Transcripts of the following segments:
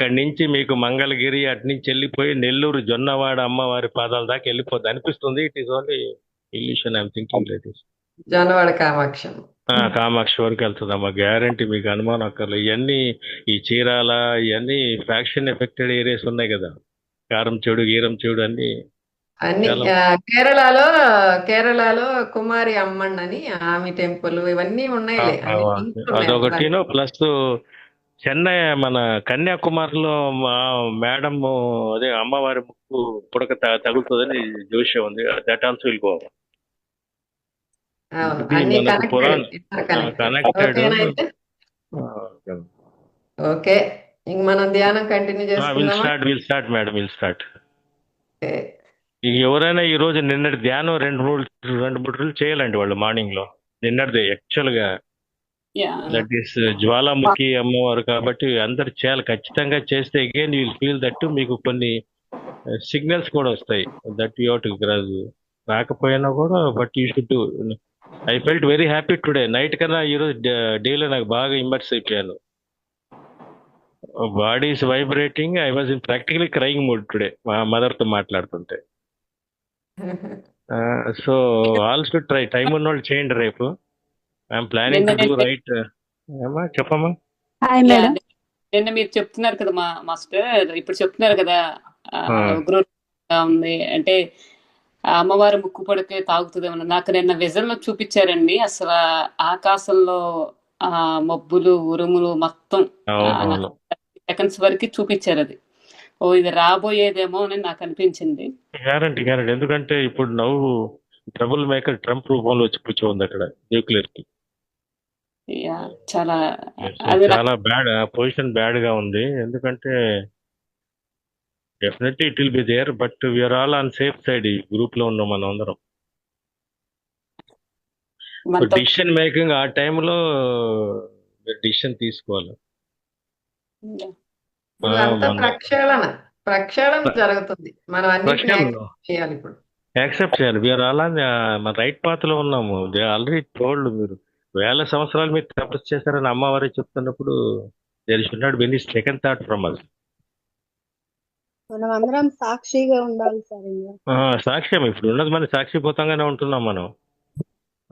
ఇక్కడి నుంచి మీకు మంగళగిరి అటు నుంచి వెళ్ళిపోయి నెల్లూరు జొన్నవాడ అమ్మవారి పాదాల దాకా వెళ్ళిపోద్ది అనిపిస్తుంది. It is only illusion I'm thinking is Jonnawada కామాక్షం. Kamakshi వరకు వెళ్తుందమ్మా. గ్యారంటీ మీకు అనుమానం అక్కర్లేదు. ఇవన్నీ ఈ చీరాల ఇవన్నీ ఫ్యాక్షన్ ఎఫెక్టెడ్ ఏరియాస్ ఉన్నాయి కదా. కారం చెడు గీరం చెడు అన్ని అన్ని కేరళలో కేరళలో కుమారి అమ్మన్ అని ఆమె టెంపుల్ ఇవన్నీ ఉన్నాయి అదొకటిను ప్లస్ చెన్నై మన కన్యాకుమారిలో మా మేడం అదే అమ్మవారి ముక్కు పుడక తగులుతుందని జోష్యం ఉంది. That also will go okay. ఇంక మనం ధ్యానం continue will start will start madam will start. ఎవరైనా ఈ రోజు నిన్నటి ధ్యానం రెండు మూడు రెండు మూడు రోజులు చేయాలండి వాళ్ళు మార్నింగ్లో నిన్నటిది యాక్చువల్గా దట్ ఈస్ జ్వాలాముఖి అమ్మవారు కాబట్టి అందరు చేయాలి. ఖచ్చితంగా చేస్తే అగైన్ విల్ ఫీల్ దట్ మీకు కొన్ని సిగ్నల్స్ కూడా వస్తాయి. దట్ యూ టు గ్రాజ్ రాకపోయినా కూడా but you should I felt very happy today night కన్నా ఈరోజు డేలో నాకు బాగా ఇమ్మర్స్ అయిపోయాను. Body is vibrating I was in practically crying mood today మా మదర్తో మాట్లాడుతుంటే. So all should try time ఉన్న వాళ్ళు చేయండి రేపు. I'm planning to do right ఏమా చెప్పమ్మా. హాయ్ మేడం నిన్న మీరు చెప్తున్నారు కదా మా మాస్టర్ ఇప్పుడు చెప్తున్నారు కదా ఉంది. అంటే అమ్మవారి ముక్కు పడితే తాగుతుందేమో నాకు నిన్న విజన్లో చూపించారండి. అసలు ఆకాశంలో ఆ మబ్బులు ఉరుములు మొత్తం సెకండ్స్ వరకు చూపించారు అది. ఓ ఇది రాబోయేదేమో అని నాకు అనిపించింది. గ్యారంటీ గ్యారంటీ ఎందుకంటే ఇప్పుడు నవ్వు ట్రబుల్ మేకర్ ట్రంప్ రూపంలో వచ్చి కూర్చోంది అక్కడ న్యూక్లియర్కి. యా, చాలా అది నాకు- చాలా బ్యాడ్ పొజిషన్ బ్యాడ్గా ఉంది. ఎందుకంటే definitely it will be there but we are all on safe side ఈ గ్రూప్లో ఉన్నాం మనం అందరం. మనతో డిసిషన్ మేకింగ్ ఆ టైంలో డిసిషన్ తీసుకోవాలి. మన- ప్రక్షాళన ప్రక్షాళన జరుగుతుంది. మనం అన్నిటిని ప్రక్షాళన. యాక్సెప్ట్ చేయాలి ఇప్పుడు. యాక్సెప్ట్ చేయాలి. వీఆర్ అలా మన రైట్ పాత్లో ఉన్నాము. దే ఆల్రెడీ టోల్డ్ మీరు. వేల సంవత్సరాలు మీరు తపస్సు చేశారని అమ్మవారి చెప్తున్నప్పుడు there should not be any second thought from us మనం అందరం సాక్షిగా ఉండాలి సార్ సాక్ష్యం. ఇప్పుడు ఉన్నది మన సాక్షిభూతంగానే ఉంటున్నాం మనం.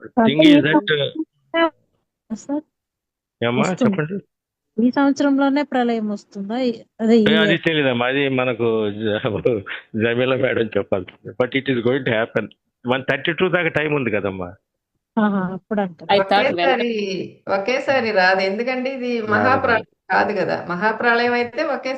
థింగ్ ఈజ్ దట్ సార్ ఏమ్మా. చెప్పండి. ఈ సంవత్సరంలోనే ప్రళయం వస్తుందా? అదే అది తెలియదమ్మా. అది మనకు జమీలా మేడం చెప్పాలి. But it is going to happen one thirty two దాకా టైం ఉంది కదమ్మా. అప్పుడు ఒకేసారి రాదు. ఎందుకంటే ఇది మహాప్రళయం కాదు కదా. మహాప్రళయం అయితే ఒకే